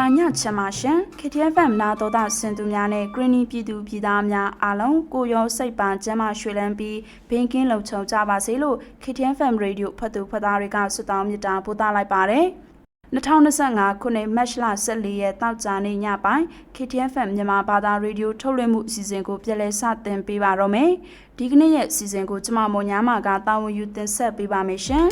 မင်္ဂလာညချမ်းပါရှင် KTFM နာတော်တာစင်သူများနဲ့ Greeny ပြည်သူပြည်သားများအားလုံးကိုရောစိတ်ပါကျမ်းမာရွှေလန်းပြီးဘင်းကင်းလုံခြုံကြပါစေလို့ KTFM Radio ဖတ်သူဖတ်သားတွေကဆုတောင်းမေတ္တာပို့သလိုက်ပါတယ်2025ခုနှစ်မတ်လ14ရက်တောက်ကြနေ့ညပိုင်း KTFM မြန်မာဘာသာရေဒီယိုထုတ်လွှင့်မှုအစီအစဉ်ကိုပြန်လည်စတင်ပေးပါတော့မယ်ဒီကနေ့ရဲ့အစီအစဉ်ကိုကျွန်မမော်ညာမာကတာဝန်ယူတင်ဆက်ပေးပါမယ်ရှင်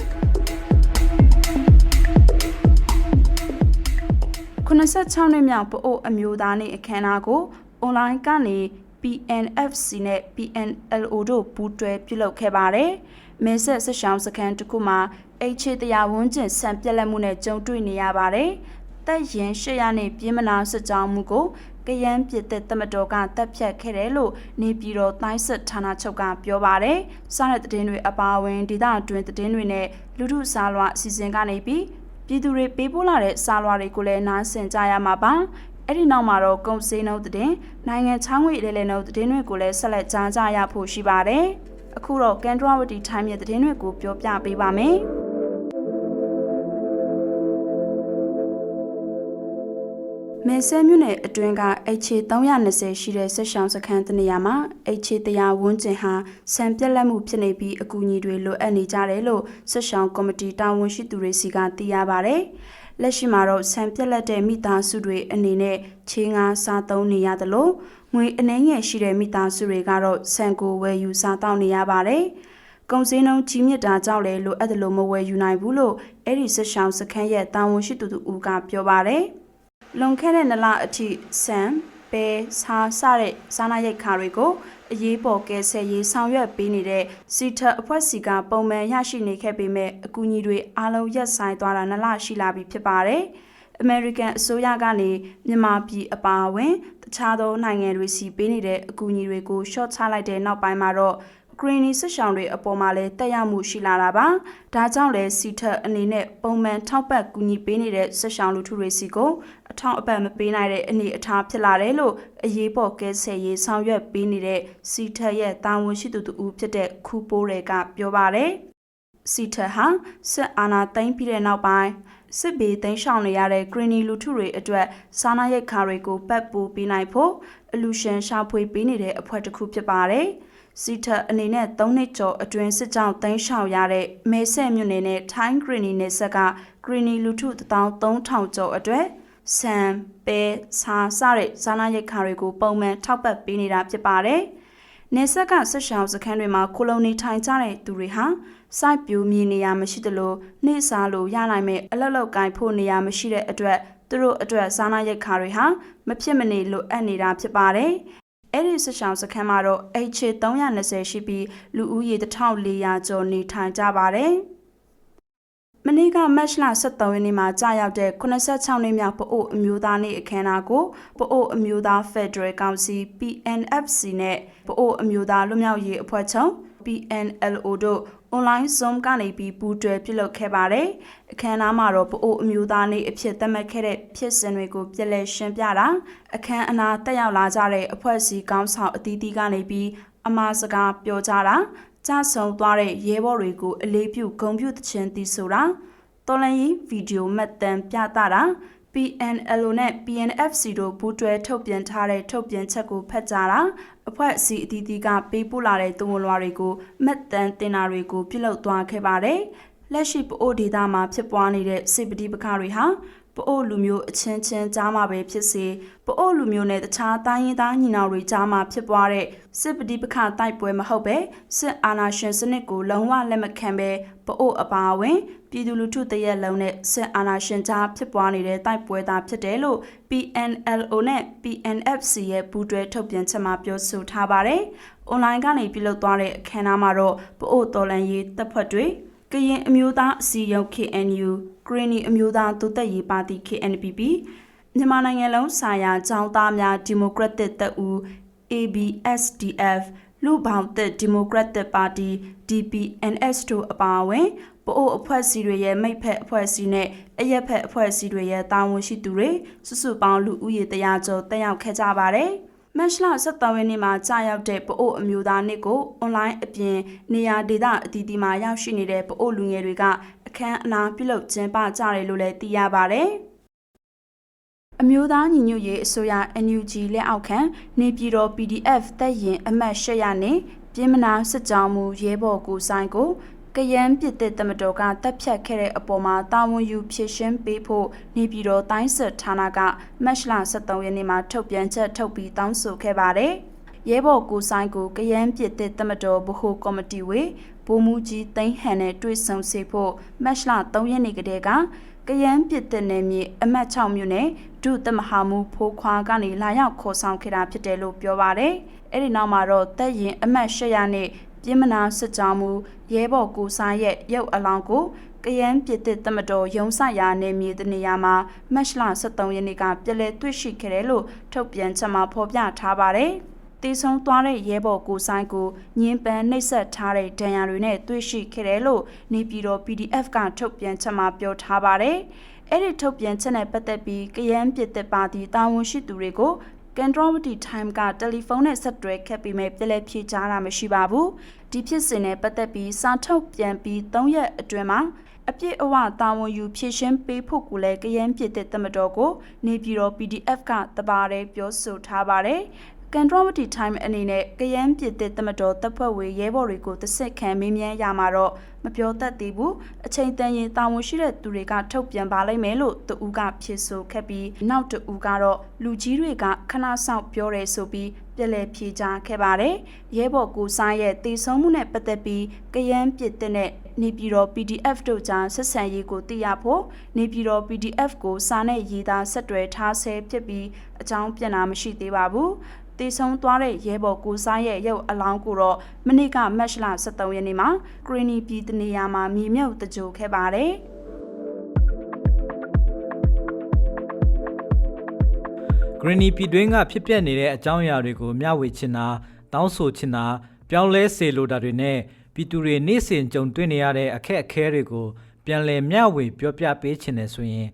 86နှစ်မြောက်ပအို့အမျိုးသားနေ့အခမ်းအနားကိုအွန်လိုင်းကနေ PNFC နဲ့ PNLO တို့ပူးတွဲပြုလုပ်ခဲ့ပါတယ်။မဲဆက်ဆက်ရှောင်းစခန်းတစ်ခုမှာအိတ်ချေတရားဝန်းကျင်ဆံပြက်လက်မှုနဲ့ကြုံတွေ့နေရပါတယ်။တက်ရင်ရှေ့ရနေပြင်းမနာစစ်ကြောင်းမှုကိုကရန်ပြစ်တဲ့တမတော်ကတပ်ဖြတ်ခဲ့တယ်လို့နေပြည်တော်တိုင်းစစ်ဌာနချုပ်ကပြောပါတယ်။စားတဲ့သတင်းတွေအပါအဝင်ဒေသအတွင်းသတင်းတွေနဲ့လူထုစားလွှာအစီအစဉ်ကနေပြီး ပြည်သူတွေပေးပို့လာတဲ့စားလွှာတွေကိုလည်းနားဆင်ကြရမှာပါအဲ့ဒီနောက်မှာတော့ကုံစင်းနှုတ်တဲ့နိုင်ငံချောင်းငွေလဲလဲနှုတ်တဲ့တွေကိုလည်းဆက်လက်ကြားကြရဖို့ရှိပါတယ်အခုတော့ကန်ဒရဝတီထိုင်းရဲ့တဲ့တွေကိုပြောပြပေးပါမယ် မဲဆဲမြို့နယ်အတွင်းက HA 320ရှိတဲ့ဆက်ရှောင်းစခန်းတနေရာမှာ HA တရားဝန်းကျင်ဟာဆံပြက်လက်မှုဖြစ်နေပြီးအကူအညီတွေလိုအပ်နေကြတယ်လို့ဆက်ရှောင်းကော်မတီတာဝန်ရှိသူတွေစီကသိရပါဗျ။လက်ရှိမှာတော့ဆံပြက်လက်တဲ့မိသားစုတွေအနေနဲ့ချေးငါစားသုံးနေရသလိုငွေအနှဲငယ်ရှိတဲ့မိသားစုတွေကတော့ဆံကိုဝယ်ယူစားတောက်နေရပါတယ်။ကုံစင်းနှုံကြီးမြစ်တာကြောင့်လည်းလိုအပ်တယ်လို့မဝယ်ယူနိုင်ဘူးလို့အဲ့ဒီဆက်ရှောင်းစခန်းရဲ့တာဝန်ရှိသူတူဦးကပြောပါတယ်။ လွန်ခဲ့တဲ့နလအထိဆမ်ပဲဆားစတဲ့စားနာရိတ်ခါတွေကိုအရေးပေါ်ကဲဆယ်ရေးဆောင်ရွက်ပေးနေတဲ့စီထအဖွဲ့စီကပုံမှန်ရရှိနေခဲ့ပေမဲ့အကူအညီတွေအားလုံးရပ်ဆိုင်းသွားတာနလရှိလာပြီဖြစ်ပါတယ်။ American အစိုးရကနေမြန်မာပြည်အပါအဝင်တခြားသောနိုင်ငံတွေစီပေးနေတဲ့အကူအညီတွေကို short ချလိုက်တဲ့နောက်ပိုင်းမှာတော့ Greeny စစ်ဆောင်တွေအပေါ်မှာလည်းတက်ရောက်မှုရှိလာတာပါ။ဒါကြောင့်လည်းစီထက်အနေနဲ့ပုံမှန်ထောက်ပံ့ကူညီပေးနေတဲ့စစ်ဆောင်လူထုတွေစီကိုအထောက်အပံ့မပေးနိုင်တဲ့အနေအထားဖြစ်လာတယ်လို့အရေးပေါ်ကဲဆယ်ရေးဆောင်ရွက်ပေးနေတဲ့စီထက်ရဲ့တာဝန်ရှိသူတူဖြစ်တဲ့ခူပိုးတွေကပြောပါတယ်။စီထက်ဟာစစ်အာဏာသိမ်းပြီးတဲ့နောက်ပိုင်းစစ်ဘေးသိမ်းရှောင်နေရတဲ့ Greeny လူထုတွေအတွက်စားနပ်ရိက္ခာတွေကိုပတ်ပိုးပေးနိုင်ဖို့အလူရှင်ရှာဖွေပေးနေတဲ့အဖွဲ့တစ်ခုဖြစ်ပါတယ်။ စီထအနေနဲ့၃နှစ်ကျော်အတွင်းစစ်ကြောင်းသိမ်းရှောင်ရတဲ့မဲဆက်မြို့နယ်နဲ့ထိုင်းဂရီနီနယ်ဆက်ကဂရီနီလူထု13000ကျော်အတွက်ဆန်ပဲဆာစတဲ့ဇာနာရိတ်ခါတွေကိုပုံမှန်ထောက်ပံ့ပေးနေတာဖြစ်ပါတယ်။နေဆက်ကဆက်ရှောင်းစခန်းတွေမှာကိုလုံနေထိုင်ကြတဲ့သူတွေဟာစိုက်ပျိုးမြေနေရာမရှိသလိုနှိစားလို့ရနိုင်မဲ့အလောက်လောက်ကိုင်ဖို့နေရာမရှိတဲ့အတွက်သူတို့အတွက်စားနာရိတ်ခါတွေဟာမဖြစ်မနေလိုအပ်နေတာဖြစ်ပါတယ် အဲ့ဒီစစ်ဆောင်စခန်းမှာတော့ HA 320ရှိပြီးလူဦးရေ1400ကျော်နေထိုင်ကြပါတယ်။မနေ့ကမတ်လ23ရက်နေ့မှာကြာရောက်တဲ့86နှစ်မြောက်ပအို့အမျိုးသားနေ့အခမ်းအနားကိုပအို့အမျိုးသားဖက်ဒရယ်ကောင်စီ PNFC နဲ့ပအို့အမျိုးသားလွတ်မြောက်ရေးအဖွဲ့ချုပ် PNLO တို့ online Zoom ကနေပြီးပူးတွဲပြုလုပ်ခဲ့ပါတယ်။အခမ်းအနားမှာတော့ပအိုအမျိုးသားနေ့အဖြစ်သတ်မှတ်ခဲ့တဲ့ဖြစ်စဉ်တွေကိုပြည်လဲရှင်းပြတာအခမ်းအနားတက်ရောက်လာကြတဲ့အဖွဲ့အစည်းကောင်းဆောင်အသီးသီးကနေပြီးအမှားစကားပြောကြတာကြဆုံသွားတဲ့ရဲဘော်တွေကိုအလေးပြုဂုဏ်ပြုသခြင်းတည်ဆိုတာတော်လန်ရေးဗီဒီယိုမှတ်တမ်းပြသတာ PNLO နဲ့ PNFC တို့ပူးတွဲထုတ်ပြန်ထားတဲ့ထုတ်ပြန်ချက်ကိုဖတ်ကြတာအဖွဲ့အစည်းအသီးသီးကပေးပို့လာတဲ့သုံးလွှာတွေကိုမှတ်တမ်းတင်တာတွေကိုပြုလုပ်သွားခဲ့ပါတယ်။လက်ရှိပအိုဒေတာမှာဖြစ်ပွားနေတဲ့စစ်ပဋိပက္ခတွေဟာ ပအိုလူမျိုးအချင်းချင်းကြားမှာပဲဖြစ်စေပအိုလူမျိုးနဲ့တခြားတိုင်းရင်းသားညီနောင်တွေကြားမှာဖြစ်ပွားတဲ့စစ်ပဋိပက္ခတိုက်ပွဲမဟုတ်ပဲစစ်အာဏာရှင်စနစ်ကိုလုံးဝလက်မခံပဲပအိုအပါအဝင်ပြည်သူလူထုတရက်လုံးနဲ့စစ်အာဏာရှင်ကြားဖြစ်ပွားနေတဲ့တိုက်ပွဲသားဖြစ်တယ်လို့ PNLO နဲ့ PNFC ရဲ့ပူးတွဲထုတ်ပြန်ချက်မှာပြောဆိုထားပါတယ်။ online ကနေပြုလုပ်သွားတဲ့အခမ်းအနားမှာတော့ပအိုတော်လန်ရေးတပ်ဖွဲ့တွေ ကရင်အမျိုးသားအစည်းအရုံး KNU ဂရင်းနီအမျိုးသားတိုးတက်ရေးပါတီ KNPP မြန်မာနိုင်ငံလုံးဆိုင်ရာចောင်းသားများဒီမိုကရက်တစ်တပ်ဦး ABSDF လူပေါင်းသက်ဒီမိုကရက်တစ်ပါတီ DPNS တို့အပါအဝင်ပအိုအဖွဲ့အစည်းတွေရဲ့မိတ်ဖက်အဖွဲ့အစည်းနဲ့အရက်ဖက်အဖွဲ့အစည်းတွေရဲ့တာဝန်ရှိသူတွေစုစုပေါင်းလူဦးရေတရာကျော်တက်ရောက်ခဲ့ကြပါတယ်။ မတ်လ17ရက်နေ့မှာကြာရောက်တဲ့ပအိုအမျိုးသားနေ့ကိုအွန်လိုင်းအပြင်နေရာဒေသအသီးသီးမှာရောက်ရှိနေတဲ့ပအိုလူငယ်တွေကအခမ်းအနားပြုလုပ်ကျင်းပကြတယ်လို့လည်းသိရပါတယ်။အမျိုးသားညီညွတ်ရေးအစိုးရ NUG လက်အောက်ခံနေပြည်တော် PDF တပ်ရင်အမှတ်800နဲ့ပြည်မနာစစ်ကြောင်းမူရဲဘော်ကိုဆိုင်ကို ကယန်းပြစ်တဲ့တမတော်ကတပ်ဖြတ်ခဲ့တဲ့အပေါ်မှာတာဝန်ယူဖြည့်ရှင်းပေးဖို့နေပြည်တော်တိုင်းစစ်ဌာနကမတ်လ23ရက်နေ့မှာထုတ်ပြန်ချက်ထုတ်ပြီးတောင်းဆိုခဲ့ပါတယ်။ရဲဘော်ကိုဆိုင်ကိုကယန်းပြစ်တဲ့တမတော်ဗဟိုကော်မတီဝေဗိုလ်မှူးကြီးသိန်းဟန်နဲ့တွေ့ဆုံစေဖို့မတ်လ3ရက်နေ့ကတည်းကကယန်းပြစ်တဲ့နယ်မြေအမှတ်6မြို့နယ်ဒုတမဟာမူဖိုးခွာကနေလာရောက်ခေါ်ဆောင်ခဲ့တာဖြစ်တယ်လို့ပြောပါရယ်။အဲ့ဒီနောက်မှာတော့တပ်ရင်အမှတ်800နဲ့ ပြင်းမနာစစ်ကြောင်းမူရဲဘော်ကိုစားရဲ့ရုပ်အလောင်းကိုကယန်းပြစ်တဲ့တမတော်ရုံးဆရာနယ်မြေတနေရာမှာမတ်လ23ရက်နေ့ကပြည်လဲတွေ့ရှိခဲ့တယ်လို့ထုတ်ပြန်ချက်မှာဖော်ပြထားပါတယ်။တည်ဆုံသွားတဲ့ရဲဘော်ကိုဆိုင်ကိုညင်းပန်းနှိပ်စက်ထားတဲ့ဒဏ်ရာတွေနဲ့တွေ့ရှိခဲ့တယ်လို့နေပြည်တော် PDF ကထုတ်ပြန်ချက်မှာပြောထားပါတယ်။အဲ့ဒီထုတ်ပြန်ချက်နဲ့ပတ်သက်ပြီးကယန်းပြစ်တဲ့ပါတီတာဝန်ရှိသူတွေကို ကန်ဒရဝတီ time ကတယ်လီဖုန်းနဲ့ဆက်တွဲခဲ့ပြီးမဲ့ပြည်လဲဖြေချတာမရှိပါဘူးဒီဖြစ်စဉ်နဲ့ပတ်သက်ပြီးစာထုတ်ပြန်ပြီး3ရက်အတွင်းမှာအပြည့်အဝတာဝန်ယူဖြည့်ရှင်းပေးဖို့ကိုလည်းကရမ်းပြစ်တဲ့တမတော်ကို နေပြည်တော် PDF ကတပါးရဲပြောဆိုထားပါတယ် ကန်ဒရဝတီ time အနေနဲ့ကရမ်းပြစ်တဲ့တမတော်တပ်ဖွဲ့ဝေရဲဘော်တွေကိုတစ်ဆက်ခံမေးမြန်းရမှာတော့မပြောတတ်သေးဘူးအချိန်တန်ရင်တာဝန်ရှိတဲ့သူတွေကထုတ်ပြန်ပါလိမ့်မယ်လို့တူဦးကဖြေဆိုခဲ့ပြီးနောက်တူဦးကတော့လူကြီးတွေကခဏဆောင်ပြောတယ်ဆိုပြီးပြည်လဲဖြေချခဲ့ပါတယ်ရဲဘော်ကိုစားရဲ့တည်ဆုံမှုနဲ့ပတ်သက်ပြီးကရမ်းပြစ်တဲ့နဲ့နေပြည်တော် PDF တို့ကြားဆက်ဆံရေးကိုသိရဖို့နေပြည်တော် PDF ကိုစာနဲ့ရေးသားဆက်တွဲထားဆဲဖြစ်ပြီးအကြောင်းပြန်တာမရှိသေးပါဘူး တည်ဆုံသွားတဲ့ရဲဘော်ကိုစားရဲ့ရုပ်အလောင်းကိုတော့မနေ့ကမတ်လ23ရက်နေ့မှာဂရီနီပြည်တနေရာမှာမြေမြုပ်တကြိုခဲ့ပါတယ်။ Greeny ပြည်တွင်းကဖြစ်ပျက်နေတဲ့အကြောင်းအရာတွေကိုမျှဝေချင်တာတောင်းဆိုချင်တာပြောင်းလဲစေလိုတာတွေနဲ့ပြည်သူတွေနေ့စဉ်ကြုံတွေ့နေရတဲ့အခက်အခဲတွေကိုပြန်လည်မျှဝေပြောပြပေးချင်တယ်ဆိုရင်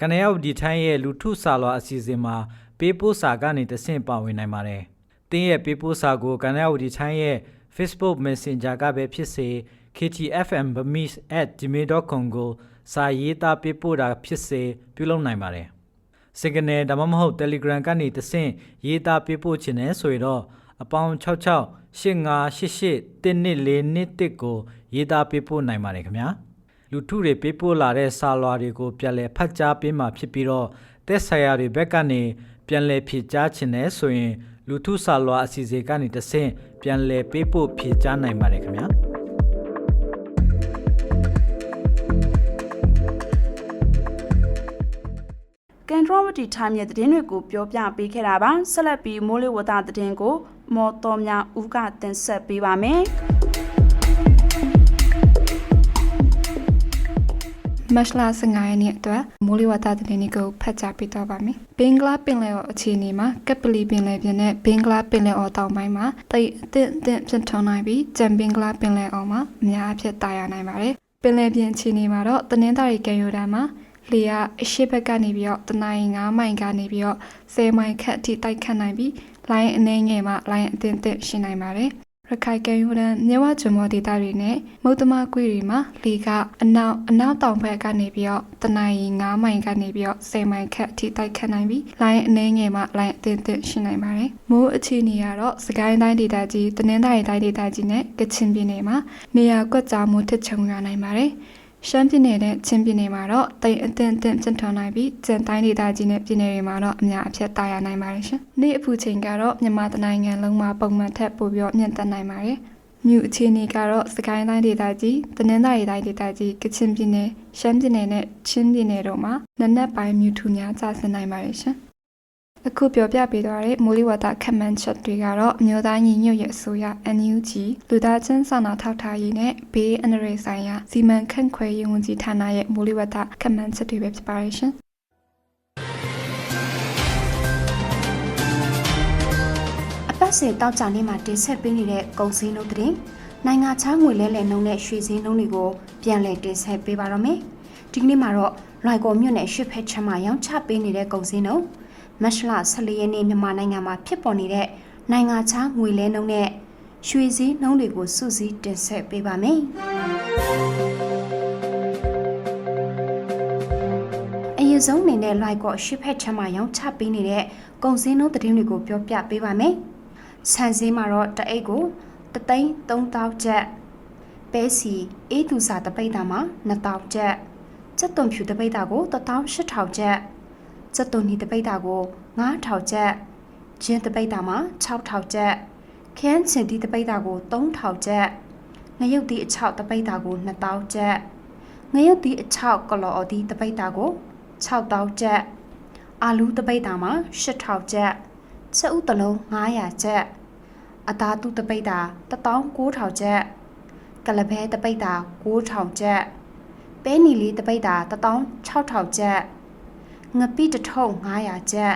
ကနေရောက်ဒီထိုင်းရဲ့လူထုစာလွာအစီအစဉ်မှာ ပေးပို့စာကနေတဆင့်ပါဝင်နိုင်ပါတယ်။တင်းရဲ့ပေးပို့စာကိုကနေရောက်ဒီထိုင်းရဲ့ Facebook Messenger ကပဲဖြစ်စေ ktfmbamis@gmail.com ကိုစာရေးသားပေးပို့တာဖြစ်စေပြုလုပ်နိုင်ပါတယ်။ Signal ဒါမှမဟုတ် Telegram ကနေတဆင့်ရေးသားပေးပို့ခြင်းနဲ့ဆိုရင်တော့အပေါင်း66 8588 1241ကိုရေးသားပေးပို့နိုင်ပါတယ်ခင်ဗျာလူထုတွေပေးပို့လာတဲ့စာလွာတွေကိုပြန်လည်ဖတ်ကြားပေးမှာဖြစ်ပြီးတော့တက်ဆိုင်ရာတွေဘက်ကနေ ပြန်လည်ဖြည့်ကြားခြင်းနဲ့ဆိုရင်လူထုစာလွာအစီအစဉ်ကနေတဆင့်ပြန်လည်ပေးပို့ဖြည့်ကြားနိုင်ပါတယ်ခင်ဗျာကန်ဒရဝတီ time ရဲ့သတင်းတွေကိုပြောပြပေးခဲ့တာပါဆက်လက်ပြီးမိုးလေဝသသတင်းကိုမော်တော်များဦးကတင်ဆက်ပေးပါမယ် မတ်လ15ရက်နေ့အတွက်မိုးလေဝသသတင်းတွေကိုဖတ်ကြားပေးတော့ပါမယ်။ဘင်္ဂလားပင်လယ်အော်အခြေအနေမှာကပ်ပလီပင်လယ်ပြင်နဲ့ဘင်္ဂလားပင်လယ်အော်တောင်ပိုင်းမှာတိတ်အသင့်အသင့်ဖြစ်ထွန်းနိုင်ပြီးကြံဘင်္ဂလားပင်လယ်အော်မှာအများအပြားတာယာနိုင်ပါတယ်။ပင်လယ်ပြင်အခြေအနေမှာတော့တနင်္သာရီကမ်းရိုးတန်းမှာလေယာအရှိဘက်ကနေပြီးတော့တနင်္ဂနွေ9မိုင်ကနေပြီးတော့10မိုင်ခန့်အထိတိုက်ခတ်နိုင်ပြီးလိုင်းအနေငယ်မှာလိုင်းအသင့်အသင့်ရှိနိုင်ပါတယ်။ ရခိုင်ကမ်းရိုးတန်းမြဝကျွန်းမော်ဒေသတွေနဲ့မုတ်တမကွေတွေမှာလေကအနောက်အနောက်တောင်ဘက်ကနေပြီးတော့တနင်္ဂနွေ9မိုင်ကနေပြီးတော့10မိုင်ခန့်အထိတိုက်ခတ်နိုင်ပြီးလိုင်းအနေငယ်မှာလိုင်းအသင့်အသင့်ရှိနိုင်ပါတယ်။မိုးအခြေအနေကတော့စကိုင်းတိုင်းဒေသကြီးတနင်္သာရီတိုင်းဒေသကြီးနဲ့ကချင်ပြည်နယ်မှာနေရာကွက်ကြားမိုးထစ်ချုံရနိုင်ပါတယ်။ ရှမ်းပြည်နယ်နဲ့ချင်းပြည်နယ်မှာတော့တိမ်အသင့်အသင့်ဖြစ်ထွန်းနိုင်ပြီးကျန်တိုင်းဒေသကြီးနဲ့ပြည်နယ်တွေမှာတော့အများအပြားတာယာနိုင်ပါတယ်ရှင်။နေ့အပူချိန်ကတော့မြန်မာတိုင်းနိုင်ငံလုံးမှာပုံမှန်ထက်ပိုပြီးမြင့်တက်နိုင်ပါတယ်။မြို့အခြေအနေကတော့စကိုင်းတိုင်းဒေသကြီးတနင်္သာရီတိုင်းဒေသကြီးကချင်ပြည်နယ်ရှမ်းပြည်နယ်နဲ့ချင်းပြည်နယ်တို့မှာနက်နက်ပိုင်းမြူထူများကျဆင်းနိုင်ပါတယ်ရှင်။ အခုပြောပြပေးသွားတဲ့မိုးလေဝသခက်မှန်းချက်တွေကတော့အမျိုးသားညီညွတ်ရေးအစိုးရ NUG လူသားချင်းစာနာထောက်ထားရေးနဲ့ဘေးအန္တရာယ်ဆိုင်ရာစီမံခန့်ခွဲရေးဝန်ကြီးဌာနရဲ့မိုးလေဝသခက်မှန်းချက်တွေပဲဖြစ်ပါတယ်ရှင်။အပတ်စဉ်တောက်ကြနေ့မှာတင်ဆက်ပေးနေတဲ့ကုံစင်းတို့တဲ့နိုင်ငံခြားငွေလဲလှယ်နှုန်းနဲ့ရွှေစည်းနှုန်းတွေကိုပြန်လည်တင်ဆက်ပေးပါတော့မယ်။ဒီကနေ့မှာတော့လွိုင်ကော်မြို့နယ်ရှစ်ဖက်ချမ်းမှာရောင်းချပေးနေတဲ့ကုံစင်းတို့ မတ်လ14ရက်နေ့မြန်မာနိုင်ငံမှာဖြစ်ပေါ်နေတဲ့နိုင်ငံခြားငွေလဲနှုန်းနဲ့ရွှေစည်းနှုန်းတွေကိုစုစည်းတင်ဆက်ပေးပါမယ်။အရင်ဆုံးအနေနဲ့ like ကိုရှစ်ဖက်ချမ်းမှာရောင်းချပေးနေတဲ့ကုန်စည်နှုန်းသတင်းတွေကိုပြောပြပေးပါမယ်။ဆန်စည်းမှာတော့တအိတ်ကိုတသိန်း3000ကျပ်ပဲစီအေးသူစာတပိတ်တာမှာ2000ကျပ်စက်သွန်ဖြူတပိတ်တာကို18000ကျပ် စက်သွန်နီတပိတ်တာကို9000ကျပ်ဂျင်းတပိတ်တာမှာ6000ကျပ်ခန်းချင်တီတပိတ်တာကို3000ကျပ်ငရုတ်တီအချောက်တပိတ်တာကို2000ကျပ်ငရုတ်တီအချောက်ကလော်အတီတပိတ်တာကို6000ကျပ်အာလူတပိတ်တာမှာ8000ကျပ်ချက်ဥတလုံး900ကျပ်အသားတူတပိတ်တာ19000ကျပ်ကလဘဲတပိတ်တာ9000ကျပ်ပဲနီလေးတပိတ်တာ16000ကျပ် ငပိတထုံ900ကျပ်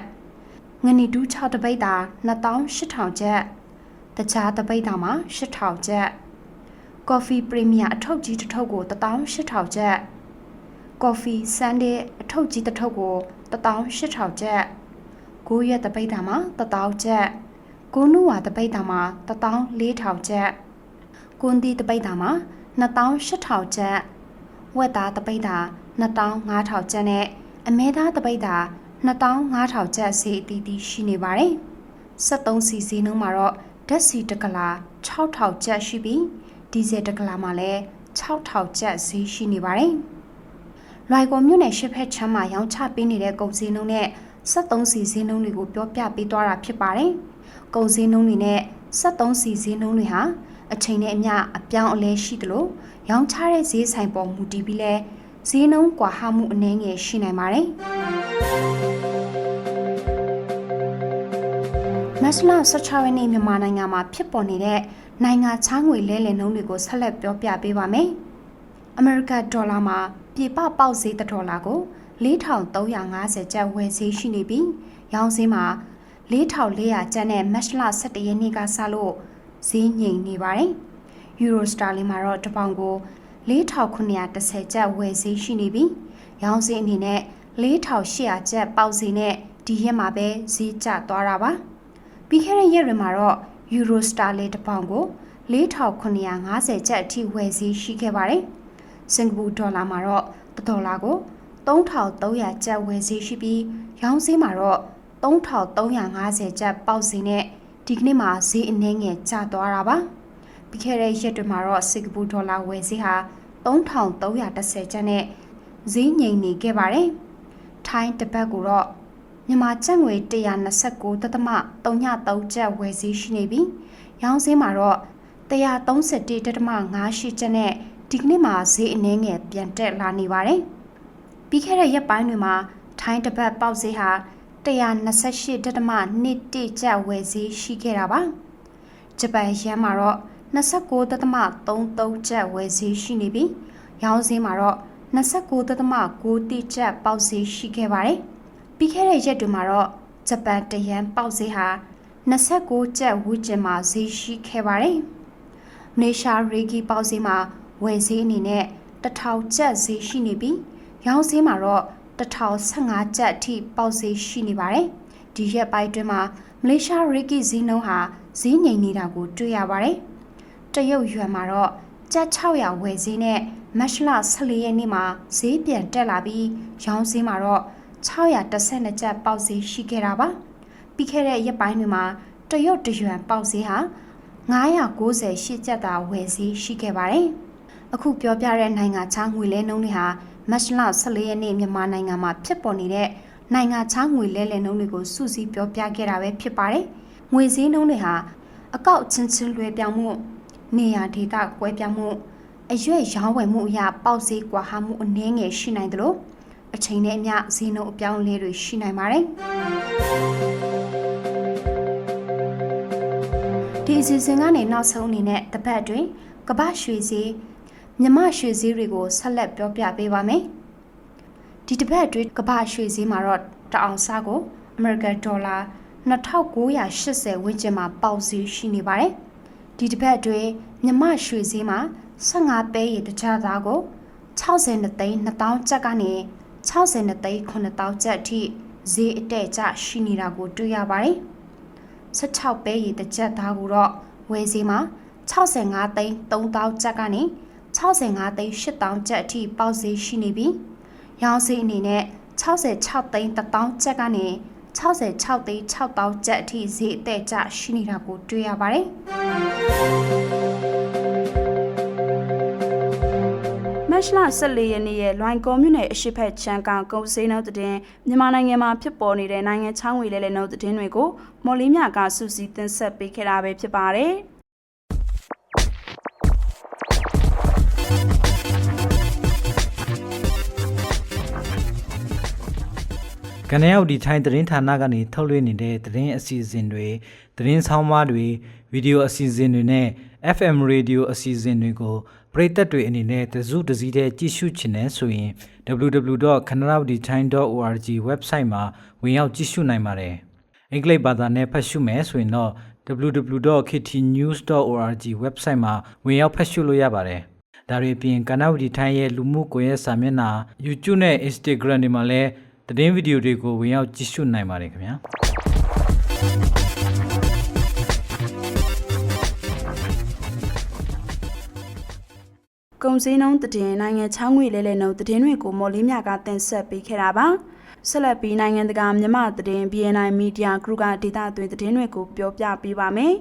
ငနီတူး6တပိတ်တာ28000ကျပ်တခြားတပိတ်တာမှာ8000ကျပ်ကော်ဖီပရီမီယာအထုပ်ကြီးတစ်ထုပ်ကို18000ကျပ်ကော်ဖီဆန်ဒေးအထုပ်ကြီးတစ်ထုပ်ကို18000ကျပ်ကိုရက်တပိတ်တာမှာ1000ကျပ်ကိုနုဝါတပိတ်တာမှာ14000ကျပ်ကွန်တီတပိတ်တာမှာ28000ကျပ်ဝက်သားတပိတ်တာ25000ကျပ်နဲ့ အမဲသားတပိတ်တာ25000ကျပ်စီအတီးတီးရှိနေပါတယ်73စီစီနှုန်းမှာတော့ဓာတ်စီတကလာ6000ကျပ်ရှိပြီးဒီဇယ်တကလာမှာလည်း6000ကျပ်ဈေးရှိနေပါတယ်။လွိုင်ကော်မြို့နယ်ရှစ်ဖက်ချမ်းမှာရောင်းချပေးနေတဲ့ကုန်စည်နှုန်းနဲ့73စီဈေးနှုန်းတွေကိုပြောပြပေးသွားတာဖြစ်ပါတယ်။ကုန်စည်နှုန်းတွေနဲ့73စီဈေးနှုန်းတွေဟာအချိန်နဲ့အမျှအပြောင်းအလဲရှိသလိုရောင်းချတဲ့ဈေးဆိုင်ပေါ်မူတည်ပြီးလဲ ဈေးနှုန်းကွာဟမှုအနည်းငယ်ရှိနိုင်ပါတယ်။မတ်လ16ရက်နေ့မြန်မာနိုင်ငံမှာဖြစ်ပေါ်နေတဲ့နိုင်ငံခြားငွေလဲလှယ်နှုန်းတွေကိုဆက်လက်ပြောပြပေးပါမယ်။အမေရိကန်ဒေါ်လာမှာပြေပပေါက်ဈေးတစ်ဒေါ်လာကို4350ကျပ်ဝယ်ဈေးရှိနေပြီးရောင်းဈေးမှာ4400ကျပ်နဲ့မတ်လ17ရက်နေ့ကစလို့ဈေးငြိမ်နေပါတယ်။ Euro Sterling မှာတော့တစ်ပေါင်ကို 4910ကျပ်ဝယ်ဈေးရှိနေပြီးရောင်းဈေးအနေနဲ့4800ကျပ်ပေါက်ဈေးနဲ့ဒီရက်မှာပဲဈေးကျသွားတာပါ။ပြီးခဲ့တဲ့ရက်တွေမှာတော့ Eurostar လေးတစ်ပေါင်ကို4950ကျပ်အထိဝယ်ဈေးရှိခဲ့ပါတယ်။စင်ကာပူဒေါ်လာမှာတော့တစ်ဒေါ်လာကို3300ကျပ်ဝယ်ဈေးရှိပြီးရောင်းဈေးမှာတော့3350ကျပ်ပေါက်ဈေးနဲ့ဒီကနေ့မှာဈေးအနည်းငယ်ကျသွားတာပါ။ပြီးခဲ့တဲ့ရက်တွေမှာတော့စင်ကာပူဒေါ်လာဝယ်ဈေးဟာ 3310ကျပ်နဲ့ဈေးငြိမ်နေခဲ့ပါတယ်။ထိုင်းတပတ်ကိုတော့မြန်မာကျပ်ငွေ129.33ကျပ်ဝယ်ဈေးရှိနေပြီးရောင်းဈေးမှာတော့131.58ကျပ်နဲ့ဒီကနေ့မှာဈေးအနည်းငယ်ပြန်တက်လာနေပါတယ်။ပြီးခဲ့တဲ့ရက်ပိုင်းတွေမှာထိုင်းတပတ်ပေါက်ဈေးဟာ128.21ကျပ်ဝယ်ဈေးရှိခဲ့တာပါ။ဂျပန်ယန်မှာတော့ 29.33ကျပ်ဝယ်ဈေးရှိနေပြီးရောင်းဈေးမှာတော့29.9ကျပ်ပေါက်ဈေးရှိခဲ့ပါတယ်။ပြီးခဲ့တဲ့ရက်တွေမှာတော့ဂျပန်တယန်ပေါက်ဈေးဟာ29ကျပ်ဝန်းကျင်မှာဈေးရှိခဲ့ပါတယ်။မလေးရှားရီဂီပေါက်ဈေးမှာဝယ်ဈေးအနေနဲ့1000ကျပ်ဈေးရှိနေပြီးရောင်းဈေးမှာတော့1015ကျပ်အထိပေါက်ဈေးရှိနေပါတယ်။ဒီရက်ပိုင်းတွင်မှာမလေးရှားရီဂီဈေးနှုန်းဟာဈေးငြိမ်နေတာကိုတွေ့ရပါတယ်။ တရုတ်ယွမ်မှာတော့ကျပ်600ဝယ်ဈေးနဲ့မတ်လ14ရက်နေ့မှာဈေးပြန်တက်လာပြီးရောင်းဈေးမှာတော့612ကျပ်ပေါက်ဈေးရှိခဲ့တာပါပြီးခဲ့တဲ့ရက်ပိုင်းတွေမှာတရုတ်တရွန်ပေါက်ဈေးဟာ998ကျပ်သာဝယ်ဈေးရှိခဲ့ပါတယ်အခုပြောပြတဲ့နိုင်ငံခြားငွေလဲနှုန်းတွေဟာမတ်လ14ရက်နေ့မြန်မာနိုင်ငံမှာဖြစ်ပေါ်နေတဲ့နိုင်ငံခြားငွေလဲလှယ်နှုန်းတွေကိုစုစည်းပြောပြခဲ့တာပဲဖြစ်ပါတယ်ငွေဈေးနှုန်းတွေဟာအကောက်ချင်းချင်းလွှဲပြောင်းမှု နေရာဒေသကွဲပြားမှုအရွက်ရောင်းဝယ်မှုအရာပေါက်ဈေးကွာဟမှုအနည်းငယ်ရှိနိုင်တယ်လို့အချိန်နဲ့အမျှဈေးနှုန်းအပြောင်းအလဲတွေရှိနိုင်ပါတယ်ဒီအစီအစဉ်ကနေနောက်ဆုံးအနေနဲ့တပတ်အတွင်းကမ္ဘာရွှေဈေးမြမရွှေဈေးတွေကိုဆက်လက်ပြောပြပေးပါမယ်ဒီတပတ်အတွင်းကမ္ဘာရွှေဈေးမှာတော့တအောင်စားကိုအမေရိကန်ဒေါ်လာ2980ဝန်းကျင်မှာပေါက်ဈေးရှိနေပါတယ် ဒီတပတ်အတွင်းမြမရွှေဈေးမှာ15ပဲရတကြသားကို60သိန်း2000ကျပ်ကနေ60သိန်း9000ကျပ်အထိဈေးအတက်ကျရှိနေတာကိုတွေ့ရပါတယ်16ပဲရတကြသားကိုတော့ဝယ်ဈေးမှာ65သိန်း3000ကျပ်ကနေ65သိန်း8000ကျပ်အထိပေါက်ဈေးရှိနေပြီးရောင်းဈေးအနေနဲ့66သိန်း1000ကျပ်ကနေ 66သိန်း6000ကျပ်အထိဈေးအသက်ကျရှိနေတာကိုတွေ့ရပါတယ်။မတ်လ14ရက်နေ့ရဲ့လွိုင်ကော်မြို့နယ်အရှိဖက်ချန်ကောင်ကုန်းစေးနှုတ်တဲ့မြန်မာနိုင်ငံမှာဖြစ်ပေါ်နေတဲ့နိုင်ငံချောင်းဝေလဲလဲနှုတ်တဲ့တွေကိုမော်လီမြကစူးစီးတင်ဆက်ပေးခဲ့တာပဲဖြစ်ပါတယ်။ ကနေရောက်ဒီထိုင်းသတင်းဌာနကနေထုတ်လွှင့်နေတဲ့သတင်းအစီအစဉ်တွေသတင်းဆောင်မတွေဗီဒီယိုအစီအစဉ်တွေနဲ့ FM radio အစီအစဉ်တွေကိုပရိသတ်တွေအနေနဲ့သဇုတစည်းတဲ့ကြည့်ရှုချင်တယ်ဆိုရင် www.kanaravdithai.org website မှာဝင်ရောက်ကြည့်ရှုနိုင်ပါတယ်အင်္ဂလိပ်ဘာသာနဲ့ဖတ်ရှုမယ်ဆိုရင်တော့ www.ktnews.org website မှာဝင်ရောက်ဖတ်ရှုလို့ရပါတယ်ဒါတွေအပြင်ကနဝတီထိုင်းရဲ့လူမှုကွန်ရက်စာမျက်နှာ YouTube နဲ့ Instagram တွေမှာလည်း သတင်းဗီဒီယိုတွေကိုဝင်ရောက်ကြည့်ရှုနိုင်ပါတယ်ခင်ဗျာကုံစင်းနှုံးတည်င်းနိုင်ငံချောင်းငွေလဲလဲနှုံးတည်င်းတွေကိုမော်လီမြကတင်ဆက်ပေးခဲ့တာပါဆက်လက်ပြီးနိုင်ငံတကာမြမတည်င်း BNI Media Group ကဒေတာသွင်းတည်င်းတွေကိုပြောပြပေးပါမယ်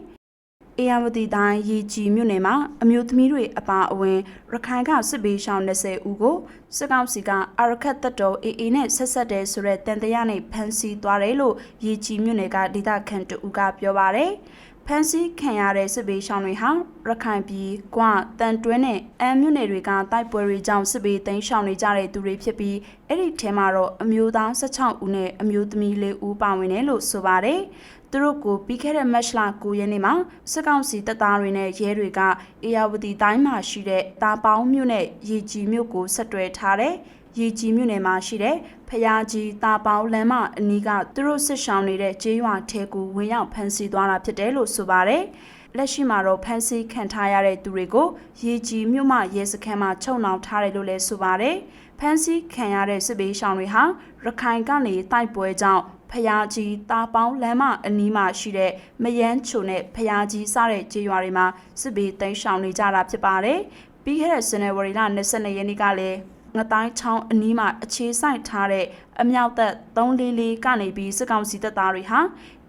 အေယဝတီတိုင်းရေကြီးမြို့နယ်မှာအမျိုးသမီးတွေအပါအဝင်ရခိုင်ကစစ်ဘေးရှောင်20ဦးကိုစစ်ကောင်စီကအရခတ်တပ်တော် AA နဲ့ဆက်ဆက်တဲ့ဆိုတဲ့တန်တရားနဲ့ဖမ်းဆီးသွားတယ်လို့ရေကြီးမြို့နယ်ကဒေတာခန့်တူကပြောပါရယ်ဖန်စီခံရတဲ့စစ်ဘေးရှောင်းတွေဟာရခိုင်ပြည်၊ကွာ၊တန်တွဲနဲ့အမ်းမြို့နယ်တွေကတိုက်ပွဲတွေကြောင့်စစ်ဘေးသိမ်းရှောင်နေကြတဲ့သူတွေဖြစ်ပြီးအဲ့ဒီထဲမှာတော့အမျိုးသား16ဦးနဲ့အမျိုးသမီး4ဦးပါဝင်တယ်လို့ဆိုပါတယ်။ သူတို့ကိုပြီးခဲ့တဲ့မတ်လ9ရက်နေ့မှာစစ်ကောင်စီတပ်သားတွေနဲ့ရဲတွေကအေယာဝတီတိုင်းမှာရှိတဲ့တာပေါင်းမြို့နဲ့ရေကြီးမြို့ကိုဆက်တွဲထားတဲ့ရေကြီးမြို့နယ်မှာရှိတဲ့ဖျားကြီးတာပေါင်းလမ်းမအနီးကသူတို့စစ်ဆောင်နေတဲ့ကျေးရွာထဲကိုဝင်ရောက်ဖမ်းဆီးသွားတာဖြစ်တယ်လို့ဆိုပါတယ်။လက်ရှိမှာတော့ဖမ်းဆီးခံထားရတဲ့သူတွေကိုရေကြီးမြို့မှရဲစခန်းမှာချုပ်နှောင်ထားတယ်လို့လည်းဆိုပါတယ်။ဖမ်းဆီးခံရတဲ့စစ်ဘေးရှောင်တွေဟာရခိုင်ကနေတိုက်ပွဲကြောင့် ဖျားကြီးတာပေါင်းလမ်းမအနီးမှာရှိတဲ့မယန်းချိုနဲ့ဖျားကြီးစတဲ့ကျေးရွာတွေမှာစစ်ဘေးတိမ်းရှောင်နေကြတာဖြစ်ပါတယ်။ပြီးခဲ့တဲ့ဇန်နဝါရီလ22ရက်နေ့ကလည်းငတိုင်းချောင်းအနီးမှာအခြေဆိုင်ထားတဲ့အမြောက်သက်344ကနေပြီးစစ်ကောင်စီတပ်သားတွေဟာ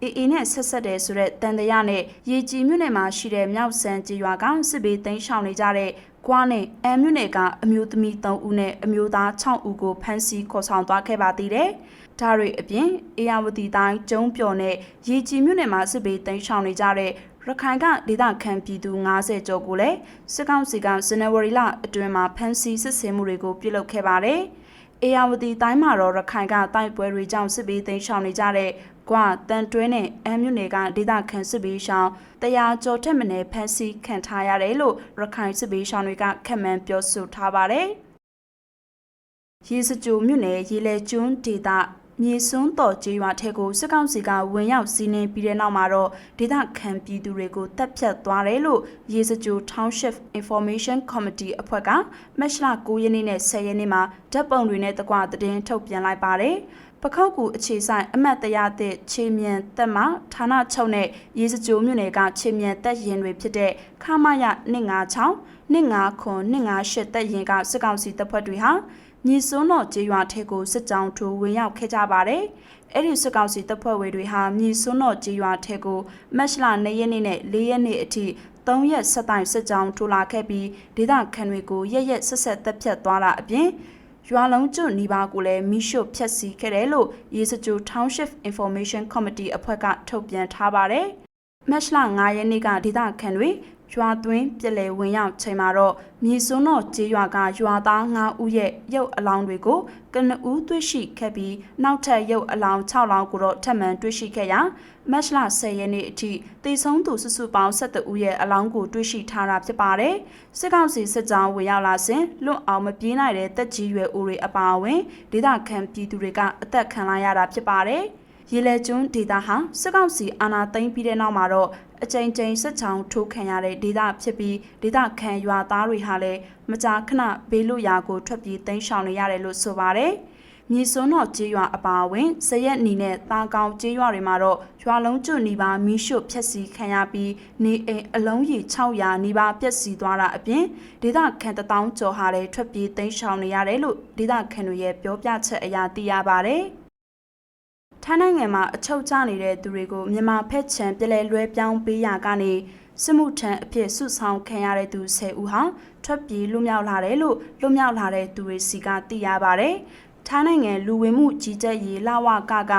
အေအေနဲ့ဆက်ဆက်တယ်ဆိုတဲ့တန်တရာနဲ့ရေကြီးမြို့နယ်မှာရှိတဲ့မြောက်ဆန်ကြီးရွာကစစ်ဘေးသိမ်းရှောင်နေကြတဲ့ကွာနဲ့အမ်မြို့နယ်ကအမျိုးသမီး3ဦးနဲ့အမျိုးသား6ဦးကိုဖမ်းဆီးခေါ်ဆောင်သွားခဲ့ပါသေးတယ်။ ဒါတွေအပြင်အေယာဝတီတိုင်းကျုံးပျော်နဲ့ရေကြီးမြို့နယ်မှာစစ်ဘေးသိမ်းရှောင်နေကြတဲ့ရခိုင်ကဒေသခံပြည်သူ90ကျော်ကိုလည်းစစ်ကောင်စီကဇန်နဝါရီလအတွင်းမှာဖမ်းဆီးစစ်ဆေးမှုတွေကိုပြုလုပ်ခဲ့ပါတယ်။အေယာဝတီတိုင်းမှာတော့ရခိုင်ကတိုက်ပွဲတွေကြောင့်စစ်ဘေးသိမ်းရှောင်နေကြတဲ့ကွာတန်တွဲနဲ့အမ်းမြို့နယ်ကဒေသခံစစ်ဘေးရှောင်တရားကျော်ထက်မနယ်ဖမ်းဆီးခံထားရတယ်လို့ရခိုင်စစ်ဘေးရှောင်တွေကခန့်မှန်းပြောဆိုထားပါတယ်။ရေစကြိုမြို့နယ်ရေလဲကျွန်းဒေသ မြေစွန်းတော်ကျေးရွာထဲကိုစစ်ကောင်စီကဝင်ရောက်စီးနင်းပြီးတဲ့နောက်မှာတော့ဒေသခံပြည်သူတွေကိုတပ်ဖြတ်သွားတယ်လို့ရေစကြို Township Information Committee အဖွဲ့ကမတ်လ9ရက်နေ့နဲ့10ရက်နေ့မှာဓာတ်ပုံတွေနဲ့တကွသတင်းထုတ်ပြန်လိုက်ပါတယ်။ပခောက်ကူအခြေဆိုင်အမတ်တရားသည့်ခြေမြန်တက်မှဌာနချုပ်နဲ့ရေစကြိုမြို့နယ်ကခြေမြန်တက်ရင်တွေဖြစ်တဲ့ခမရ156 159ခွန်158တက်ရင်ကစစ်ကောင်စီတပ်ဖွဲ့တွေဟာ မြေစွန်းတော်ကျေးရွာထဲကိုစစ်ကြောင်းထိုးဝင်ရောက်ခဲ့ကြပါတယ်။အဲ့ဒီစစ်ကောင်စီတပ်ဖွဲ့ဝင်တွေဟာမြေစွန်းတော်ကျေးရွာထဲကိုမတ်လ2ရက်နေ့နဲ့4ရက်နေ့အထိ3ရက်ဆက်တိုင်စစ်ကြောင်းထိုးလာခဲ့ပြီးဒေသခံတွေကိုရက်ရက်ဆက်ဆက်တပ်ဖြတ်သွားတာအပြင်ရွာလုံးကျွနီးပါးကိုလည်းမိရှုဖျက်ဆီးခဲ့တယ်လို့ရေစကြို Township Information Committee အဖွဲ့ကထုတ်ပြန်ထားပါတယ်။မတ်လ9ရက်နေ့ကဒေသခံတွေ ရွာသွင်းပြက်လေဝင်ရောက်ချိန်မှာတော့မြေစွန်းတော်ကျေးရွာကရွာသား9ဦးရဲ့ရုပ်အလောင်းတွေကိုကနဦးတွေ့ရှိခဲ့ပြီးနောက်ထပ်ရုပ်အလောင်း6လောင်းကိုတော့ထပ်မံတွေ့ရှိခဲ့ရာမတ်လ10ရက်နေ့အထိတေဆုံးသူစုစုပေါင်း12ဦးရဲ့အလောင်းကိုတွေ့ရှိထားတာဖြစ်ပါတယ်။စစ်ကောင်စီစစ်ကြောင်းဝင်ရောက်လာစဉ်လွတ်အောင်မပြေးနိုင်တဲ့တက်ကြီးရွယ်ဦးတွေအပါအဝင်ဒေသခံပြည်သူတွေကအသက်ခံလာရတာဖြစ်ပါတယ်။ရေလဲကျွန်းဒေတာဟာစစ်ကောင်စီအာဏာသိမ်းပြီးတဲ့နောက်မှာတော့ အကြိမ်ကြိမ်စစ်ချောင်းထိုးခံရတဲ့ဒေတာဖြစ်ပြီးဒေတာခံရွာသားတွေဟာလည်းမကြာခဏဘေးလွတ်ရာကိုထွက်ပြေးတိမ်းရှောင်နေရတယ်လို့ဆိုပါတယ်။မြေစွန်းတော်ကျေးရွာအပါအဝင်ဇရက်နီနဲ့တာကောင်ကျေးရွာတွေမှာတော့ရွာလုံးကျွနီပါမီးရှို့ဖျက်ဆီးခံရပြီးနေအိမ်အလုံးကြီး600နီးပါးပျက်စီးသွားတာအပြင်ဒေသခံတထောင်ကျော်ဟာလည်းထွက်ပြေးတိမ်းရှောင်နေရတယ်လို့ဒေသခံတွေရဲ့ပြောပြချက်အရသိရပါတယ်။ ထိုင်းနိုင်ငံမှာအချုပ်ကျနေတဲ့သူတွေကိုမြန်မာဖက်ချန်ပြည်လဲလွဲပြောင်းပေးရကနေစစ်မှုထမ်းအဖြစ်ဆုဆောင်ခံရတဲ့သူ10ဦးဟာထွက်ပြေးလွတ်မြောက်လာတယ်လို့လွတ်မြောက်လာတဲ့သူတွေစီကသိရပါတယ်။ထိုင်းနိုင်ငံလူဝင်မှုကြီးကြပ်ရေးလဝကက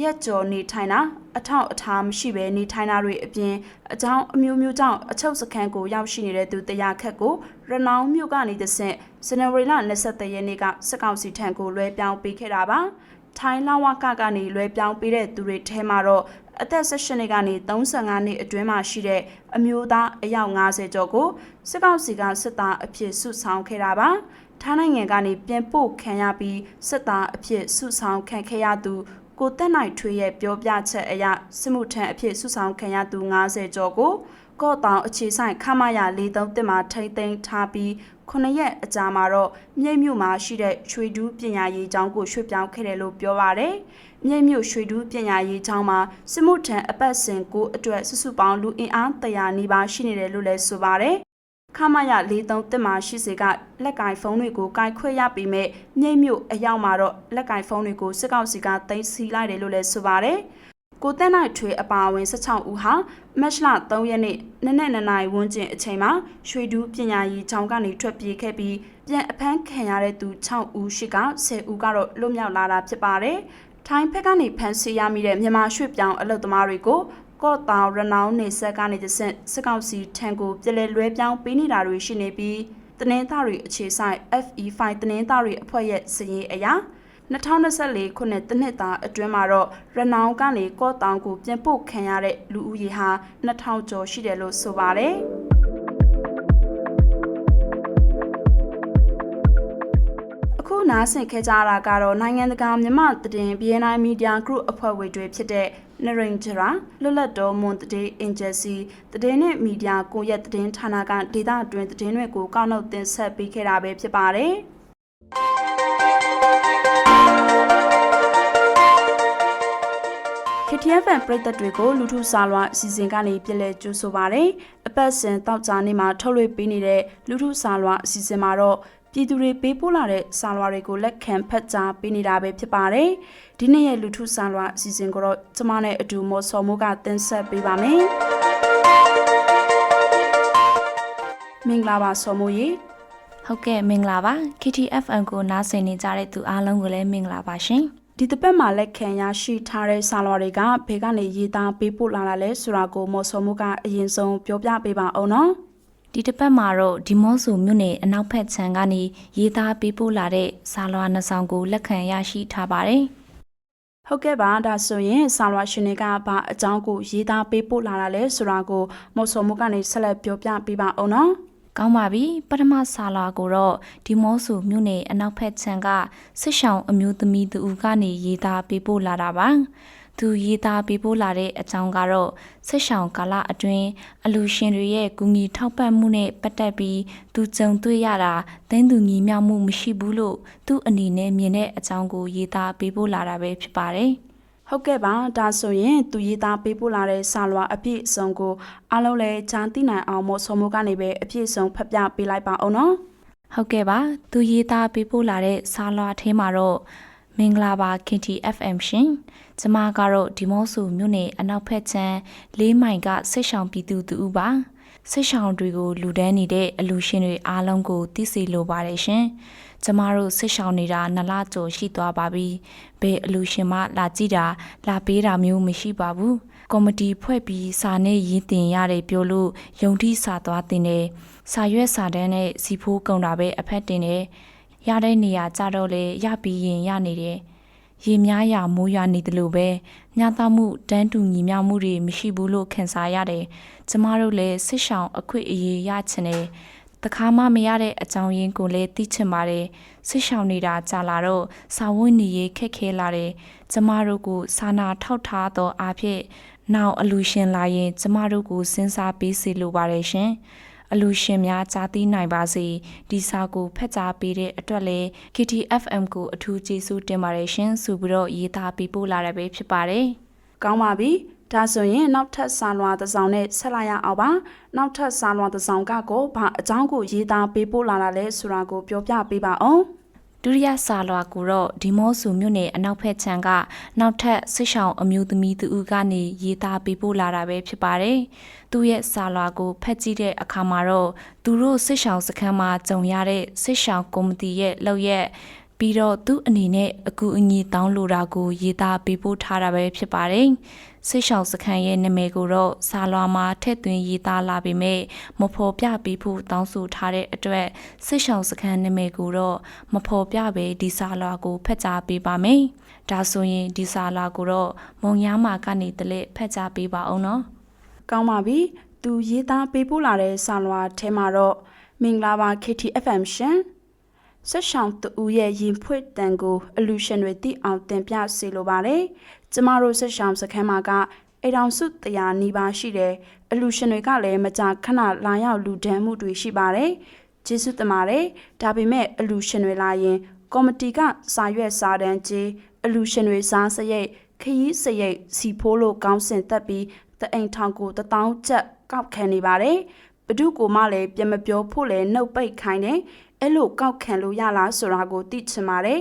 ရက်ကျော်နေထိုင်တာအထောက်အထားမရှိဘဲနေထိုင်တာတွေအပြင်အကြောင်းအမျိုးမျိုးကြောင့်အချုပ်စခန်းကိုရောက်ရှိနေတဲ့သူတရားခက်ကိုရနောင်းမြို့ကနေတဆင့်ဇန်နဝါရီလ23ရက်နေ့ကစစ်ကောင်စီထံကိုလွှဲပြောင်းပေးခဲ့တာပါ။ ထိုင်းလဝကကနေလွှဲပြောင်းပေးတဲ့သူတွေထဲမှာတော့အသက်18နှစ်ကနေ35နှစ်အတွင်းမှာရှိတဲ့အမျိုးသားအယောက်90ကျော်ကိုစစ်ကောင်စီကစစ်သားအဖြစ်ဆုဆောင်ခဲ့တာပါ။ထိုင်းနိုင်ငံကနေပြန်ပို့ခံရပြီးစစ်သားအဖြစ်ဆုဆောင်ခံခဲ့ရသူကိုတက်နိုင်ထွေးရဲ့ပြောပြချက်အရစစ်မှုထမ်းအဖြစ်ဆုဆောင်ခံရသူ90ကျော်ကိုကော့တောင်အခြေဆိုင်ခမရ43တက်မှာထိမ့်သိမ်းထားပြီး 9ရက်အကြာမှာတော့မြိတ်မြို့မှာရှိတဲ့ရွှေဒူးပညာရေးကျောင်းကိုရွှေ့ပြောင်းခဲ့တယ်လို့ပြောပါရယ်မြိတ်မြို့ရွှေဒူးပညာရေးကျောင်းမှာစစ်မှုထမ်းအပတ်စဉ်ကိုအတွက်စုစုပေါင်းလူအင်အား100နီးပါးရှိနေတယ်လို့လည်းဆိုပါရယ်ခမရ43တက်မှာရှိစေကလက်ကင်ဖုန်းတွေကိုကင်ခွဲရပြီးမဲ့မြိတ်မြို့အရောက်မှာတော့လက်ကင်ဖုန်းတွေကိုစစ်ကောင်စီကတင်စီလိုက်တယ်လို့လည်းဆိုပါရယ် ကိုတက်နိုင်ထွေအပါအဝင်16ဦးဟာမတ်လ3ရက်နေ့နနက်2နာရီဝန်းကျင်အချိန်မှာရွှေဒူးပညာရေးကျောင်းကနေထွက်ပြေးခဲ့ပြီးပြန်အဖမ်းခံရတဲ့သူ6ဦးရှိက10ဦးကတော့လွတ်မြောက်လာတာဖြစ်ပါတယ်။ထိုင်းဘက်ကနေဖမ်းဆီးရမိတဲ့မြန်မာရွှေ့ပြောင်းအလုပ်သမားတွေကိုကော့တောင်ရနောင်းနေဆက်ကနေတဆင့်စစ်ကောင်စီထံကိုပြည်လဲလွဲပြောင်းပေးနေတာတွေရှိနေပြီးတနင်္သာရီအခြေဆိုင် FE5 တနင်္သာရီအဖွဲ့ရဲ့စည်ရေးအရာ 2024ခုနှစ်တနှစ်သားအတွင်းမှာတော့ရနောင်းကနေကော့တောင်ကိုပြန်ပို့ခံရတဲ့လူဦးရေဟာ2000ကျော်ရှိတယ်လို့ဆိုပါတယ်အခုနားဆင်ခဲ့ကြတာကတော့နိုင်ငံတကာမြမသတင်း BNI Media Group အဖွဲ့ဝင်တွေဖြစ်တဲ့နရင်ဂျရာလွတ်လပ်တော်မွန်တဒေးအင်ဂျယ်စီတည်င်းနဲ့မီဒီယာကိုရက်တည်င်းဌာနကဒေတာအတွင်းတည်င်းတွေကိုကောက်နှုတ်တင်ဆက်ပေးခဲ့တာပဲဖြစ်ပါတယ်။ KTFN ပြည်သက်တွေကိုလူထုစာလွှာအစီအစဉ်ကနေပြည်လဲကျိုးဆိုပါရယ်အပတ်စဉ်တောက်ကြနေမှာထုတ်လွှင့်ပေးနေတဲ့လူထုစာလွှာအစီအစဉ်မှာတော့ပြည်သူတွေပေးပို့လာတဲ့စာလွှာတွေကိုလက်ခံဖတ်ကြားပေးနေတာပဲဖြစ်ပါတယ်ဒီနေ့ရဲ့လူထုစာလွှာအစီအစဉ်ကိုတော့ကျမနဲ့အတူမော်စော်မိုးကတင်ဆက်ပေးပါမယ်မင်္ဂလာပါစော်မိုးရေဟုတ်ကဲ့မင်္ဂလာပါ KTFN ကိုနားဆင်နေကြတဲ့သူအားလုံးကိုလည်းမင်္ဂလာပါရှင် ဒီတစ်ပတ်မှာလက်ခံရရှိထားတဲ့စာလွှာတွေကဘယ်ကနေရေးသားပေးပို့လာတာလဲဆိုတာကိုမော်စော်မိုးကအရင်ဆုံးပြောပြပေးပါအောင်နော်ဒီတစ်ပတ်မှာတော့ဒီမော့ဆူမြို့နယ်အနောက်ဘက်ခြမ်းကနေရေးသားပေးပို့လာတဲ့စာလွှာနှစ်ဆောင်ကိုလက်ခံရရှိထားပါတယ်ဟုတ်ကဲ့ပါဒါဆိုရင်ဆာလွာရှင်တွေကဘာအကြောင်းကိုရေးသားပေးပို့လာတာလဲဆိုတာကိုမော်စော်မှုကနေဆက်လက်ပြောပြပေးပါအောင်နော် ကောင်းပါပြီပထမစာလွှာကိုတော့ဒီမော့ဆူမြို့နယ်အနောက်ဘက်ခြမ်းကစစ်ဆောင်အမျိုးသမီးသူဦးကနေရေးသားပေးပို့လာတာပါသူရေးသားပေးပို့လာတဲ့အကြောင်းကတော့ဆက်ဆောင်ကာလအတွင်းအလူရှင်တွေရဲ့ကူညီထောက်ပံ့မှုနဲ့ပတ်သက်ပြီးသူကြုံတွေ့ရတာတင်းသူညီမျှမှုမရှိဘူးလို့သူ့အနေနဲ့မြင်တဲ့အကြောင်းကိုရေးသားပေးပို့လာတာပဲဖြစ်ပါတယ်။ ဟုတ်ကဲ့ပါဒါဆိုရင် သူရေးသားပေးပို့လာတဲ့ဆာလွာအပြည့်အစုံကိုအားလုံးလည်းကြားသိနိုင်အောင်မော်စော်မှုကနေပဲအပြည့်အစုံဖတ်ပြပေးလိုက်ပါအောင်နော်ဟုတ်ကဲ့ပါသူရေးသားပေးပို့လာတဲ့စာလွှာထဲမှာတော့မင်္ဂလာပါ KTFM ရှင်ကျမကတော့ဒီမော့ဆူမြို့နယ်အနောက်ဘက်ခြမ်းလေးမိုင်ကဆိတ်ဆောင်ပြည်သူတူဦးပါဆိတ်ဆောင်တွေကိုလူဒန်းနေတဲ့အလူရှင်တွေအားလုံးကိုသိစေလိုပါတယ်ရှင် ကျမတို့ဆိတ်ဆောင်နေတာနှစ်လကျော်ရှိသွားပါပြီဘယ်အလူရှင်မှလာကြည့်တာလာပေးတာမျိုးမရှိပါဘူးကော်မတီဖွဲ့ပြီးစာနဲ့ရင်းတင်ရတယ်ပြောလို့ယုံတိစာသွားတင်တယ်စာရွက်စာတန်းနဲ့စီဖိုးကုန်တာပဲအဖက်တင်တယ်ရတဲ့နေရာကြတော့လေရပြီးရင်ရနေတယ်ရေများရမိုးရွာနေတယ်လို့ပဲညတာမှုတန်းတူညီမျှမှုတွေမရှိဘူးလို့ခံစားရတယ်ကျမတို့လည်းစစ်ဆောင်အခွင့်အရေးရချင်တယ် တခါမှမရတဲ့အကြောင်းရင်းကိုလည်းသိချင်ပါတယ်စစ်ဆောင်နေတာကြာလာတော့စာဝတ်နေရေးခက်ခဲလာတယ်ကျမတို့ကိုစာနာထောက်ထားသောအားဖြင့်နောက်အလူရှင်လာရင် ကျမတို့ကိုစဉ်းစားပေးစေလိုပါတယ်ရှင်အလူရှင်များကြားသိနိုင်ပါစေဒီစာကိုဖတ်ကြားပေးတဲ့အတွက်လည်း KTFM ကိုအထူးကျေးဇူးတင်ပါတယ်ရှင်ဆိုပြီးတော့ရေးသားပေးပို့လာရပဲဖြစ်ပါတယ်ကောင်းပါပြီ ဒါဆိုရင်နောက်ထပ်စာလွှာတစ်စောင်နဲ့ဆက်လိုက်ရအောင်ပါနောက်ထပ်စာလွှာတစ်စောင်ကကိုဘာအကြောင်းကိုရေးသားပေးပို့လာတာလဲဆိုတာကိုပြောပြပေးပါအောင်ဒုတိယစာလွှာကိုတော့ဒီမော့ဆူမြို့နယ်အနောက်ဘက်ခြမ်းကနောက်ထပ်ဆစ်ဆောင်အမျိုးသမီးသူဦးကနေရေးသားပေးပို့လာတာပဲဖြစ်ပါတယ်။သူ့ရဲ့စာလွှာကိုဖတ်ကြည့်တဲ့အခါမှာတော့သူတို့ဆစ်ဆောင်စခန်းမှာကြုံရတဲ့ဆစ်ဆောင်ကော်မတီရဲ့လောက်ရက်ပြီးတော့သူ့အနေနဲ့အကူအညီတောင်းလိုတာကိုရေးသားပေးပို့ထားတာပဲဖြစ်ပါတယ်။ ဆစ်ဆောင်စခန်းရဲ့နာမည်ကိုတော့စာလွှာမှာထည့်သွင်းရေးသားလာပေမဲ့မဖော်ပြပေးဖို့တောင်းဆိုထားတဲ့အတွက်ဆစ်ဆောင်စခန်းနာမည်ကိုတော့မဖော်ပြဘဲဒီစာလွှာကိုဖတ်ကြားပေးပါမယ်။ဒါဆိုရင်ဒီစာလွှာကိုတော့မုံရမာကနေတလက်ဖတ်ကြားပေးပါအောင်နော်။ကောင်းပါပြီသူရေးသားပေးပို့လာတဲ့စာလွှာထဲမှာတော့မင်္ဂလာပါ KTFM ရှင်ဆက်ဆောင်တူရဲ့ရင်ဖွင့်တန်ကိုအလူရှင်တွေသိအောင်တင်ပြစေလိုပါတယ် ကျမတို့ဆက်ဆောင်စခန်းမှာကအိမ်တော်စုတရားနီးပါးရှိတယ်အလူရှင်တွေကလည်းမကြာခဏလာရောက်လူဒန်းမှုတွေရှိပါတယ်ကျေးဇူးတင်ပါတယ်ဒါပေမဲ့အလူရှင်တွေလာရင်ကော်မတီကစာရွက်စာတမ်းကြီးအလူရှင်တွေစားစရိတ်ခရီးစရိတ်စီဖိုးလို့ကောင်းစင်တက်ပြီးတအိမ်ထောင်ကိုတထောင်ကျပ်ကောက်ခံနေပါတယ်ဘဒုကိုမှလည်းပြန်မပြောဖို့လည်းနှုတ်ပိတ်ခိုင်းတယ်အဲ့လိုကောက်ခံလို့ရလားဆိုတာကိုသိချင်ပါတယ်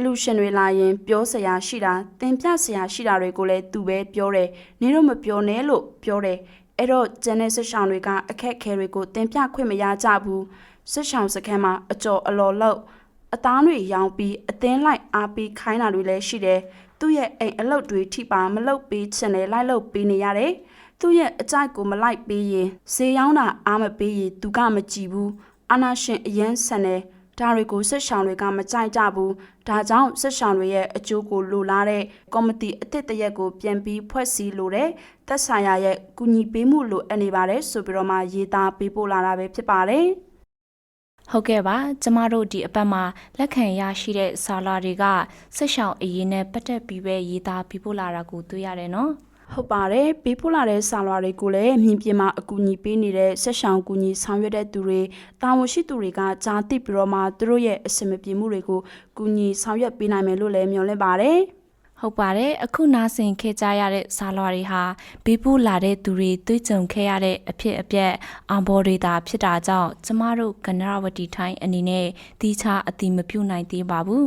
အလူရှင်တွေလာရင် ပြောစရာရှိတာတင်ပြစရာရှိတာတွေကိုလည်းသူပဲပြောတယ်နင်တို့မပြောနဲ့လို့ပြောတယ်အဲ့တော့ကျန်တဲ့ဆက်ဆောင်တွေကအခက်အခဲတွေကိုတင်ပြခွင့်မရကြဘူးဆက်ဆောင်စခန်းမှာအကျော်အလော်လောက်အသားတွေရောင်းပြီးအသင်းလိုက်အားပေးခိုင်းတာတွေလည်းရှိတယ်သူ့ရဲ့အိမ်အလုပ်တွေထိပါမလုပ်ပေးချင်တယ်လိုက်လုပ်ပေးနေရတယ်သူ့ရဲ့အကြိုက်ကိုမလိုက်ပေးရင်ဈေးရောင်းတာအားမပေးရင်သူကမကြည့်ဘူးအာနာရှင်အရန်ဆန်တယ် ဒါတွေကိုဆက်ဆောင်တွေကမကြိုက်ကြဘူးဒါကြောင့်ဆက်ဆောင်တွေရဲ့အကျိုးကိုလိုလားတဲ့ကော်မတီအသစ်တရက်ကိုပြန်ပြီးဖွဲ့စည်းလိုတဲ့သက်ဆိုင်ရာရဲ့ကူညီပေးမှုလိုအပ်နေပါတယ်ဆိုပြီးတော့မှရေးသားပေးပို့လာတာပဲဖြစ်ပါတယ်ဟုတ်ကဲ့ပါကျမတို့ဒီအပတ်မှာလက်ခံရရှိတဲ့ဆာလာတွေကဆက်ဆောင်အရေးနဲ့ပတ်သက်ပြီးပဲရေးသားပြပို့လာတာကိုတွေ့ရတယ်နော် ဟုတ်ပါတယ်ပေးပို့လာတဲ့ဆာလွာတွေကိုလည်းမြင်ပြမှာအကူအညီပေးနေတဲ့ဆက်ဆောင်ကူညီဆောင်ရွက်တဲ့သူတွေတာဝန်ရှိသူတွေကကြားသိပြီးတော့မှသူတို့ရဲ့အစမပြေမှုတွေကိုကူညီဆောင်ရွက်ပေးနိုင်မယ်လို့လည်းမျှော်လင့်ပါတယ်ဟုတ်ပါတယ်အခုနားဆင်ခဲ့ကြရတဲ့ဆာလာတွေဟာဘေးပူလာတဲ့သူတွေတွေ့ကြုံခဲ့ရတဲ့အဖြစ်အပျက်အောင်ဘော်တွေသာဖြစ်တာကြောင့်ကျမတို့ကနရဝတီထိုင်းအနေနဲ့တီးခြားအတိမပြုတ်နိုင်သေးပါဘူး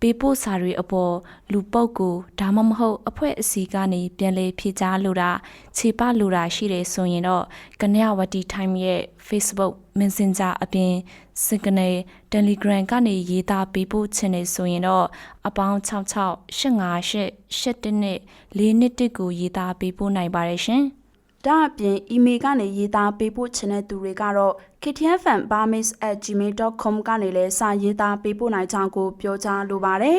ပေးပို့စာတွေအပေါ်လူပုတ်ကိုဒါမှမဟုတ်အဖွဲ့အစည်းကနေပြန်လည်ဖြေကြားလိုတာခြေပလိုတာရှိတယ်ဆိုရင်တော့ကနရဝတီ time ရဲ့ Facebook Messenger အပြင် Signal Telegram ကနေရေးသားပေးပို့ချင်နေဆိုရင်တော့အပေါင်း66 858 81နဲ့4နှစ်တစ်ကိုရေးသားပေးပို့နိုင်ပါတယ်ရှင်။ ဒါအပြင် email ကနေရေးသားပေးပို့ချင်တဲ့သူတွေကတော့ ktfm.bamis@gmail.com ကနေလည်းစာရေးသားပေးပို့နိုင်ကြောင်းကိုပြောကြားလိုပါတယ်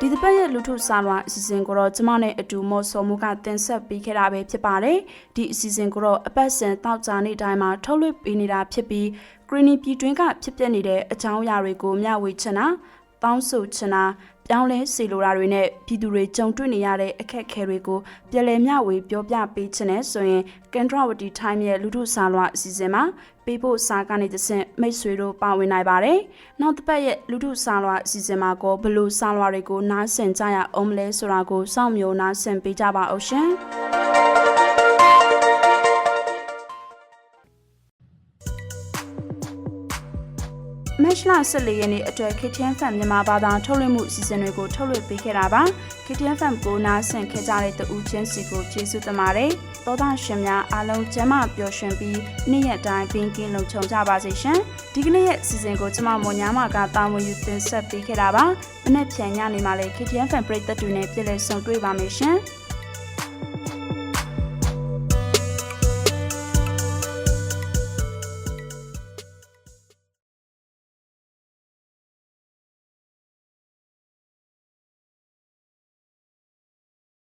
ဒီတစ်ပတ်ရဲ့လူထုစာလွှာအစီအစဉ်ကိုတော့ကျမနဲ့အတူမော်စော်မှုကတင်ဆက်ပေးခဲ့တာပဲဖြစ်ပါတယ်ဒီအစီအစဉ်ကိုတော့အပတ်စဉ်တောက်ကြနေ့တိုင်းမှာထုတ်လွှင့်ပေးနေတာဖြစ်ပြီး Greeny ပြည်တွင်းကဖြစ်ပျက်နေတဲ့အကြောင်းအရာတွေကိုမျှဝေချင်တာတောင်းဆိုချင်တာ ပြောင်းလဲစေလိုတာတွေနဲ့ပြည်သူတွေကြုံတွေ့နေရတဲ့အခက်အခဲတွေကိုပြည်လည်မျှဝေပြောပြပေးချင်တဲ့ဆိုရင် Kendrawati Time ရဲ့လူထုစာလွှာအစီအစဉ်မှာပေးဖို့စာကနေတဆင့်မိတ်ဆွေတို့ပါဝင်နိုင်ပါတယ်။နောက်တစ်ပတ်ရဲ့လူထုစာလွှာအစီအစဉ်မှာကိုဘယ်လို့စာလွှာတွေကိုနားဆင်ကြရအောင်မလဲဆိုတာကိုစောင့်မျိုးနားဆင်ပေးကြပါအောင်ရှင်။ မက်ရှလာ14ရက်နေ့အတွက် KTN Fan မြန်မာဘာသာထုတ်လွှင့်မှုအစီအစဉ်တွေကိုထုတ်လွှင့်ပေးခဲ့တာပါ KTN Fan ကိုနားဆင်ခဲ့ကြတဲ့တူးချင်းစီကိုကျေးဇူးတင်ပါတယ်သောသားရှင်များအားလုံးကျမ်းမာပျော်ရွှင်ပြီးနေ့ရက်တိုင်းပင်ကင်းလုံခြုံကြပါစေရှင်ဒီကနေ့ရဲ့အစီအစဉ်ကိုကျမမော်ညာမကတာဝန်ယူတင်ဆက်ပေးခဲ့တာပါမနေ့ပြန်ညနေမှာလည်း KTN Fan ပရိသတ်တွေနဲ့ပြည်လည်ဆုံတွေ့ပါမယ်ရှင်